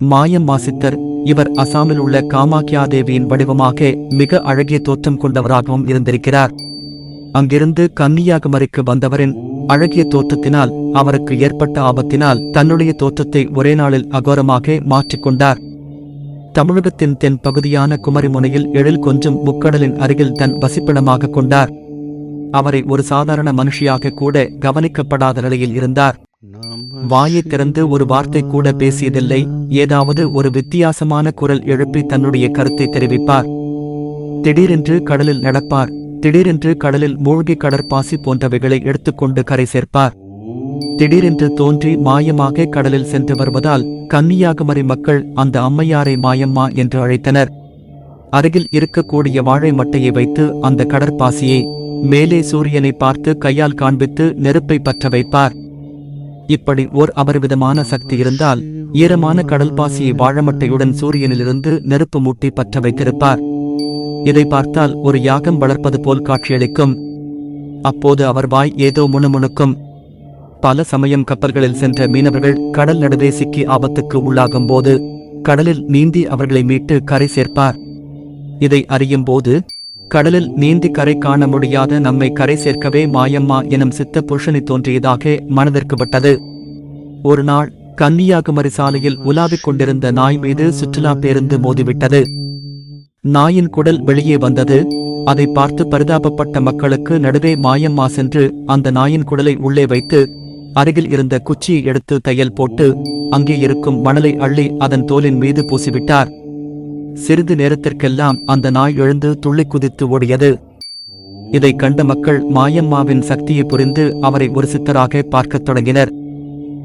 மாயம்மா சித்தர் இவர் அசாமில் உள்ள காமாக்கியா தேவியின் வடிவமாக மிக அழகிய தோற்றம் கொண்டவராகவும் இருந்திருக்கிறார். அங்கிருந்து கன்னியாகுமரிக்கு வந்தவரின் அழகிய தோற்றத்தினால் அவருக்கு ஏற்பட்ட ஆபத்தினால் தன்னுடைய தோற்றத்தை ஒரே நாளில் அகோரமாக மாற்றிக்கொண்டார் தமிழகத்தின் தென் பகுதியான குமரிமுனையில் எழில் கொஞ்சம் முக்கடலின் அருகில் தன் வசிப்பிடமாக கொண்டார். அவரை ஒரு சாதாரண மனுஷியாக கூட கவனிக்கப்படாத நிலையில் இருந்தார். வாயை திறந்து ஒரு வார்த்தை கூட பேசியதில்லை. ஏதாவது ஒரு வித்தியாசமான குரல் எழுப்பி தன்னுடைய கருத்தை தெரிவிப்பார். திடீரென்று கடலில் நடப்பார். திடீரென்று கடலில் மூழ்கி கடற்பாசி போன்றவைகளை எடுத்துக்கொண்டு கரை சேர்ப்பார். திடீரென்று தோன்றி மாயமாக கடலில் சென்று வருவதால் கன்னியாகுமரி மக்கள் அந்த அம்மையாரை மாயம்மா என்று அழைத்தனர். அருகில் இருக்கக்கூடிய வாழை மட்டையை வைத்து அந்த கடற்பாசியை மேலே சூரியனை பார்த்து கையால் காண்பித்து நெருப்பை பற்ற வைப்பார். இப்படி ஓர் அபரிவிதமான சக்தி இருந்தால் ஈரமான கடல் பாசியை வாழமட்டையுடன் சூரியனிலிருந்து நெருப்பு மூட்டி பற்ற வைத்திருப்பார். இதை பார்த்தால் ஒரு யாகம் வளர்ப்பது போல் காட்சியளிக்கும். அப்போது அவர் வாய் ஏதோ முணுமுணுக்கும். பல சமயம் கப்பல்களில் சென்ற மீனவர்கள் கடல் நடுவே சிக்கி ஆபத்துக்கு உள்ளாகும் போது கடலில் நீந்தி அவர்களை மீட்டு கரை சேர்ப்பார். இதை அறியும் போது கடலில் நீந்தி கரை காண முடியாத நம்மை கரை சேர்க்கவே மாயம்மா எனும் சித்த புருஷனை தோன்றியதாக மனதிற்கு பட்டது. ஒரு நாள் கன்னியாகுமரி சாலையில் உலாவிக் கொண்டிருந்த நாய் மீது சுற்றுலா பேருந்து மோதிவிட்டது. நாயின் குடல் வெளியே வந்தது. அதை பார்த்து பரிதாபப்பட்ட மக்களுக்கு நடுவே மாயம்மா சென்று அந்த நாயின் குடலை உள்ளே வைத்து அருகில் இருந்த குச்சியை எடுத்து தையல் போட்டு அங்கே இருக்கும் மணலை அள்ளி அதன் தோலின் மீது பூசிவிட்டார். சிறிது நேரத்திற்கெல்லாம் அந்த நாய் எழுந்து துள்ளி குதித்து ஓடியது. இதை கண்ட மக்கள் மாயம்மாவின் சக்தியை புரிந்து அவரை ஒரு சித்தராக பார்க்கத் தொடங்கினர்.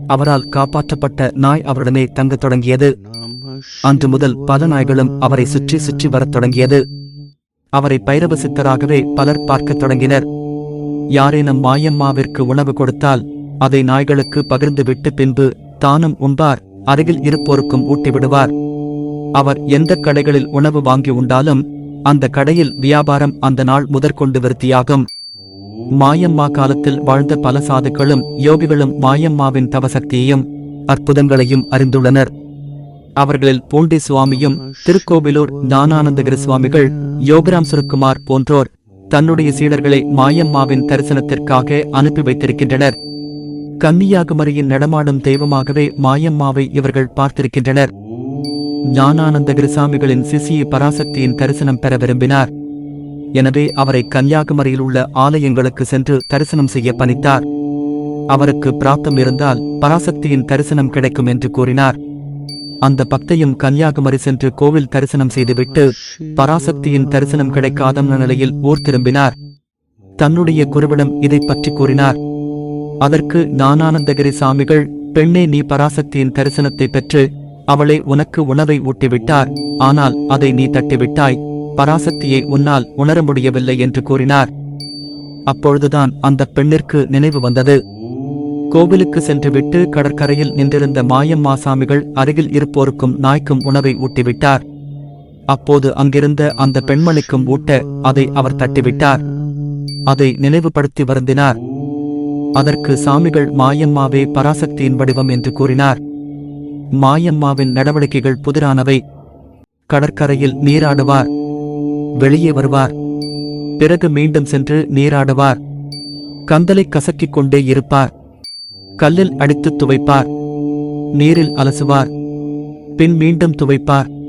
அவரால் காப்பாற்றப்பட்ட நாய் அவருடனே தங்கத் தொடங்கியது. அன்று முதல் பல நாய்களும் அவரை சுற்றி சுற்றி வரத் தொடங்கியது. அவரை பைரவ சித்தராகவே பலர் பார்க்கத் தொடங்கினர். யாரேனும் மாயம்மாவிற்கு உணவு கொடுத்தால் அதை நாய்களுக்கு பகிர்ந்துவிட்டு பின்பு தானும் உண்பார் அருகில் இருப்போருக்கும் ஊட்டிவிடுவார் அவர் எந்த கடைகளில் உணவு வாங்கி உண்டாலும் அந்த கடையில் வியாபாரம் அந்த நாள் முதற்கொண்டு விருத்தியாகும். மாயம்மா காலத்தில் வாழ்ந்த பல சாதுக்களும் யோகிகளும் மாயம்மாவின் தவசக்தியையும் அற்புதங்களையும் அறிந்துள்ளனர். அவர்களில் பூண்டி சுவாமியும் திருக்கோவிலூர் ஞானானந்தகிரி சுவாமிகள் யோகராம் சுருக்குமார் போன்றோர் தன்னுடைய சீடர்களை மாயம்மாவின் தரிசனத்திற்காக அனுப்பி வைத்திருக்கின்றனர். கன்னியாகுமரியின் நடமாடும் தெய்வமாகவே மாயம்மாவை இவர்கள் பார்த்திருக்கின்றனர். ஞானானந்தகிரி சாமிகளின் சிசிய பராசக்தியின் தரிசனம் பெற விரும்பினார். எனவே அவரை கன்னியாகுமரியில் உள்ள ஆலயங்களுக்கு சென்று தரிசனம் செய்ய பணித்தார். அவருக்கு பிராப்தம் இருந்தால் பராசக்தியின் தரிசனம் கிடைக்கும் என்று கூறினார். அந்த பக்தையும் கன்னியாகுமரி சென்று கோவில் தரிசனம் செய்துவிட்டு பராசக்தியின் தரிசனம் கிடைக்காத நிலையில் ஊர் திரும்பினார். தன்னுடைய குருவிடம் இதை பற்றி கூறினார். அதற்கு ஞானானந்தகிரி சாமிகள் பெண்ணே நீ பராசக்தியின் தரிசனத்தை பெற்று அவளே உனக்கு உணவை ஊட்டிவிட்டார். ஆனால் அதை நீ தட்டிவிட்டாய். பராசக்தியை உன்னால் உணர முடியவில்லை என்று கூறினார். அப்பொழுதுதான் அந்த பெண்ணிற்கு நினைவு வந்தது. கோவிலுக்கு சென்றுவிட்டு கடற்கரையில் நின்றிருந்த மாயம்மா சாமிகள் அருகில் இருப்போருக்கும் நாய்க்கும் உணவை ஊட்டிவிட்டார். அப்போது அங்கிருந்த அந்த பெண்மணிக்கும் ஊட்ட அதை அவர் தட்டிவிட்டார். அதை நினைவுபடுத்தி வருந்தினார். அதற்கு சாமிகள் மாயம்மாவே பராசக்தியின் வடிவம் என்று கூறினார். மாயம்மாவின் நடவடிக்கைகள் புதிரானவை. கடற்கரையில் நீராடுவார். வெளியே வருவார். பிறகு மீண்டும் சென்று நீராடுவார். கந்தலை கசக்கிக் கொண்டே இருப்பார். கல்லில் அடித்து துவைப்பார். நீரில் அலசுவார். பின் மீண்டும் துவைப்பார்.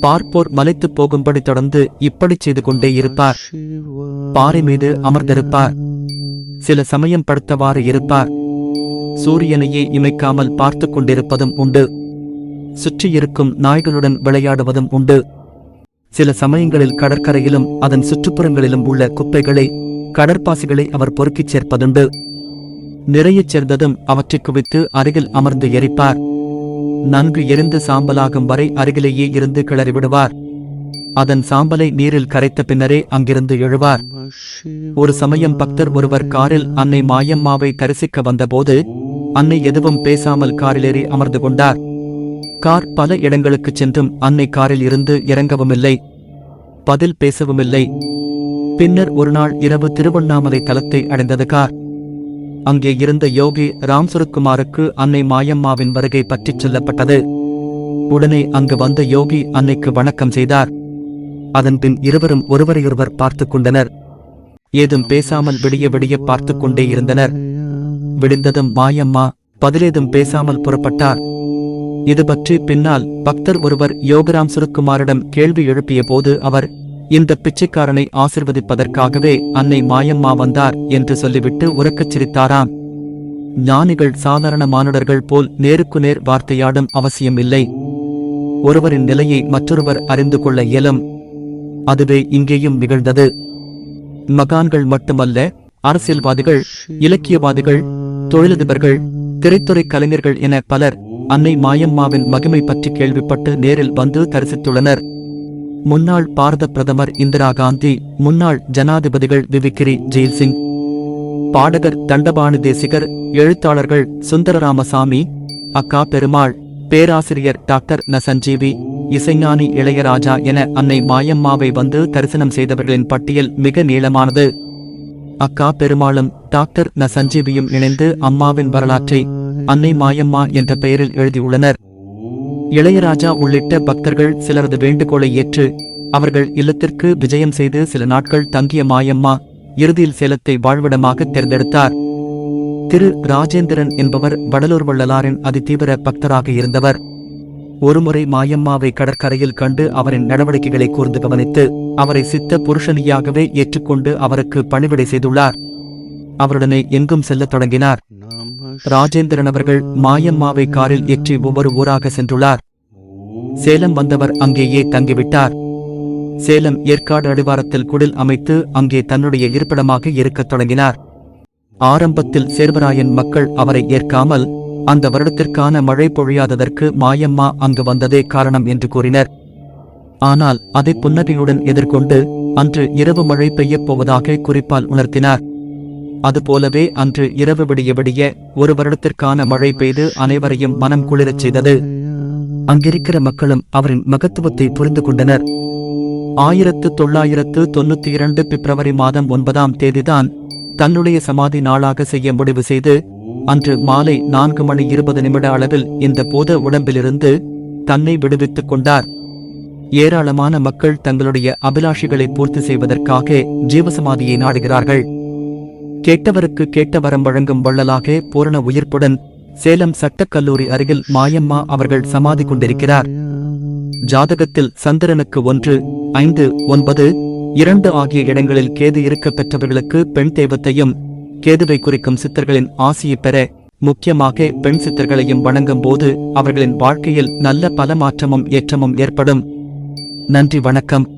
பார்ப்போர் மலைத்துப் போகும்படி தொடர்ந்து இப்படி செய்து கொண்டே இருப்பார். பாறை மீது அமர்ந்திருப்பார். சில சமயம் படுத்தவாறு இருப்பார். சூரியனையே இமைக்காமல் பார்த்து கொண்டிருப்பதும் உண்டு. சுற்றியிருக்கும் நாய்களுடன் விளையாடுவதும் உண்டு. சில சமயங்களில் கடற்கரையிலும் அதன் சுற்றுப்புறங்களிலும் உள்ள குப்பைகளை கடற்பாசிகளை அவர் பொறுக்கிச் சேர்ப்பதுண்டு. நிறையச் சேர்ந்ததும் அவற்றைக் குவித்து அருகில் அமர்ந்து எரிப்பார். நன்கு எரிந்து சாம்பலாகும் வரை அருகிலேயே இருந்து கிளறிவிடுவார். அதன் சாம்பலை நீரில் கரைத்த பின்னரே அங்கிருந்து எழுவார். ஒரு சமயம் பக்தர் ஒருவர் காரில் அன்னை மாயம்மாவை தரிசிக்க வந்தபோது அன்னை எதுவும் பேசாமல் காரிலேறி அமர்ந்து கொண்டார். கார் பல இடங்களுக்குச் சென்றும் அன்னை காரில் இருந்து இறங்கவுமில்லை. பதில் பேசவுமில்லை. பின்னர் ஒரு நாள் இரவு திருவண்ணாமலை தலத்தை அடைந்தது கார். அங்கே இருந்த யோகி ராம்சுரக்குமாருக்கு அன்னை மாயம்மாவின் வருகை பற்றிச் சொல்லப்பட்டது. உடனே அங்கு வந்த யோகி அன்னைக்கு வணக்கம் செய்தார். அதன்பின் இருவரும் ஒருவரையொருவர் பார்த்து கொண்டனர். ஏதும் பேசாமல் விடிய விடிய பார்த்து கொண்டே இருந்தனர். விடிந்ததும் மாயம்மா பதிலேதும் பேசாமல் புறப்பட்டார். இது பற்றி பின்னால் பக்தர் ஒருவர் யோகராம் சுருக்குமாரிடம் கேள்வி எழுப்பிய போது அவர் இந்த பிச்சைக்காரனை ஆசிர்வதிப்பதற்காகவே அன்னை மாயம்மா வந்தார் என்று சொல்லிவிட்டு உறக்கச் சிரித்தாராம். ஞானிகள் சாதாரண மானுடர்கள் போல் நேருக்கு நேர் வார்த்தையாடும் அவசியமில்லை. ஒருவரின் நிலையை மற்றொருவர் அறிந்து கொள்ள இயலும். அதுவே இங்கேயும் நிகழ்ந்தது. மகான்கள் மட்டுமல்ல அரசியல்வாதிகள் இலக்கியவாதிகள் தொழிலதிபர்கள் திரைத்துறை கலைஞர்கள் என பலர் அன்னை மாயம்மாவின் மகிமை பற்றி கேள்விப்பட்டு நேரில் வந்து தரிசித்துள்ளனர். முன்னாள் பாரத பிரதமர் இந்திரா காந்தி முன்னாள் ஜனாதிபதிகள் விவிக்கிரி ஜெயில் சிங் பாடகர் தண்டபாணி தேசிகர் எழுத்தாளர்கள் சுந்தரராமசாமி அக்கா பெருமாள் பேராசிரியர் டாக்டர் ந சஞ்சீவி இசைஞானி இளையராஜா என அன்னை மாயம்மாவை வந்து தரிசனம் செய்தவர்களின் பட்டியல் மிக நீளமானது. அக்கா பெருமாளும் டாக்டர் ந சஞ்சீவியும் இணைந்து அம்மாவின் வரலாற்றை அன்னை மாயம்மா என்ற பெயரில் எழுதியுள்ளனர். இளையராஜா உள்ளிட்ட பக்தர்கள் சிலரது வேண்டுகோளை ஏற்று அவர்கள் இல்லத்திற்கு விஜயம் செய்து சில நாட்கள் தங்கிய மாயம்மா இறுதியில் சேலத்தை வாழ்விடமாக தேர்ந்தெடுத்தார். திரு ராஜேந்திரன் என்பவர் வடலூர் வள்ளலாரின் அதிதீவிர பக்தராக இருந்தவர். ஒருமுறை மாயம்மாவை கடற்கரையில் கண்டு அவரின் நடவடிக்கைகளை கூர்ந்து கவனித்து அவரை சித்த புருஷனியாகவே ஏற்றுக்கொண்டு அவருக்கு பணிவிடை செய்துள்ளார். அவருடனே எங்கும் செல்லத் தொடங்கினார். ராஜேந்திரன் அவர்கள் மாயம்மாவை காரில் ஏற்றி ஒவ்வொரு ஊராக சென்றுள்ளார். சேலம் வந்தவர் அங்கேயே தங்கிவிட்டார். சேலம் ஏற்காடு அடிவாரத்தில் குடில் அமைத்து அங்கே தன்னுடைய இருப்பிடமாக இருக்கத் தொடங்கினார். ஆரம்பத்தில் சேர்வராயன் மக்கள் அவரை ஏற்காமல் அந்த வருடத்திற்கான மழை பொழியாததற்கு மாயம்மா அங்கு வந்ததே காரணம் என்று கூறினர். ஆனால் அதை புன்னகையுடன் எதிர்கொண்டு அன்று இரவு மழை பெய்யப் போவதாக குறிப்பால் உணர்த்தினார். அதுபோலவே அன்று இரவு விடிய விடிய ஒரு வருடத்திற்கான மழை பெய்து அனைவரையும் மனம் குளிரச் செய்தது. அங்கிருக்கிற மக்களும் அவரின் மகத்துவத்தை புரிந்து கொண்டனர். ஆயிரத்து தொள்ளாயிரத்து தொன்னூத்தி இரண்டு பிப்ரவரி மாதம் ஒன்பதாம் தேதிதான் தன்னுடைய சமாதி நாளாக செய்ய முடிவு செய்து அன்று மாலை நான்கு மணி இருபது நிமிட அளவில் இந்த போத உடம்பிலிருந்து தன்னை விடுவித்துக் கொண்டார். ஏராளமான மக்கள் தங்களுடைய அபிலாஷைகளை பூர்த்தி செய்வதற்காக ஜீவசமாதியை நாடுகிறார்கள். கேட்டவருக்கு கேட்ட வரம் வழங்கும் வள்ளலாக பூரண உயிர்ப்புடன் சேலம் சட்டக் கல்லூரி அருகில் மாயம்மா அவர்கள் சமாதி கொண்டிருக்கிறார். ஜாதகத்தில் சந்திரனுக்கு ஒன்று ஐந்து ஒன்பது இரண்டு ஆகிய இடங்களில் கேது இருக்க பெற்றவர்களுக்கு பெண் தெய்வத்தையும் கேதுவை குறிக்கும் சித்தர்களின் ஆசியை பெற முக்கியமாக பெண் சித்தர்களையும் வணங்கும் போது அவர்களின் வாழ்க்கையில் நல்ல பல மாற்றமும் ஏற்றமும் ஏற்படும். நன்றி வணக்கம்.